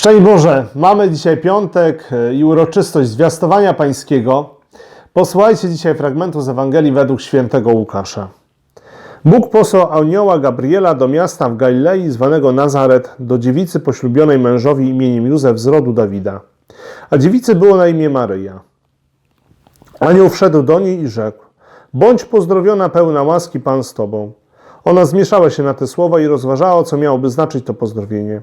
Szczęść Boże, mamy dzisiaj piątek e, i uroczystość zwiastowania pańskiego. Posłuchajcie dzisiaj fragmentu z Ewangelii według świętego Łukasza. Bóg posłał anioła Gabriela do miasta w Galilei zwanego Nazaret, do dziewicy poślubionej mężowi imieniem Józef z rodu Dawida. A dziewicy było na imię Maryja. Anioł wszedł do niej i rzekł: Bądź pozdrowiona, pełna łaski, Pan z tobą. Ona zmieszała się na te słowa i rozważała, co miałoby znaczyć to pozdrowienie.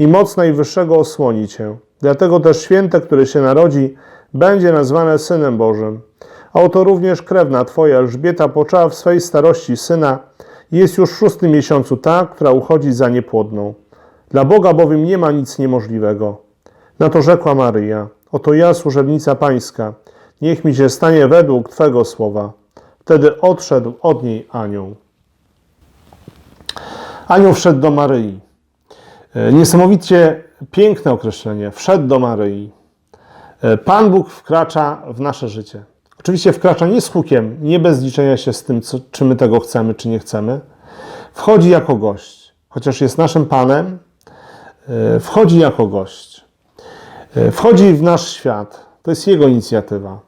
i moc Najwyższego osłoni cię. Dlatego też święte, które się narodzi, będzie nazwane Synem Bożym. A oto również krewna twoja Elżbieta poczęła w swej starości syna i jest już w szóstym miesiącu ta, która uchodzi za niepłodną. Dla Boga bowiem nie ma nic niemożliwego. Na to rzekła Maryja: Oto ja, służebnica pańska, niech mi się stanie według twego słowa. Wtedy odszedł od niej anioł. Anioł wszedł do Maryi. E, Niesamowicie piękne określenie. Wszedł do Maryi. E, Pan Bóg wkracza w nasze życie. Oczywiście wkracza nie z hukiem, nie bez liczenia się z tym, co, czy my tego chcemy, czy nie chcemy. Wchodzi jako gość. Chociaż jest naszym Panem, e, wchodzi jako gość. Wchodzi w nasz świat. To jest Jego inicjatywa.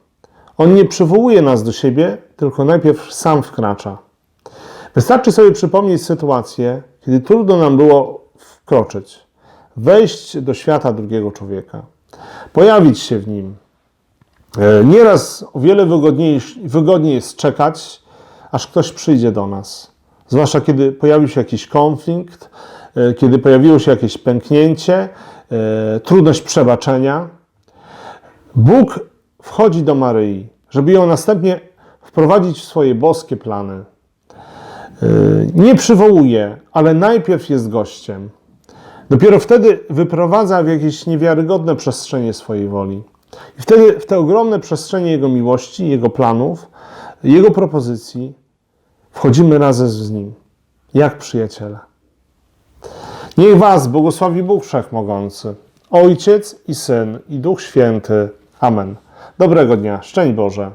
On nie przywołuje nas do siebie, tylko najpierw sam wkracza. Wystarczy sobie przypomnieć sytuację, kiedy trudno nam było wkroczyć, wejść do świata drugiego człowieka, pojawić się w nim. E, Nieraz o wiele wygodniej, wygodniej jest czekać, aż ktoś przyjdzie do nas. Zwłaszcza kiedy pojawił się jakiś konflikt, e, kiedy pojawiło się jakieś pęknięcie, e, trudność przebaczenia. Bóg wchodzi do Maryi, żeby ją następnie wprowadzić w swoje boskie plany nie przywołuje, ale najpierw jest gościem. Dopiero wtedy wyprowadza w jakieś niewiarygodne przestrzenie swojej woli. I wtedy w te ogromne przestrzenie Jego miłości, Jego planów, Jego propozycji wchodzimy razem z Nim, jak przyjaciele. Niech Was błogosławi Bóg Wszechmogący, Ojciec i Syn i Duch Święty. Amen. Dobrego dnia. Szczęść Boże.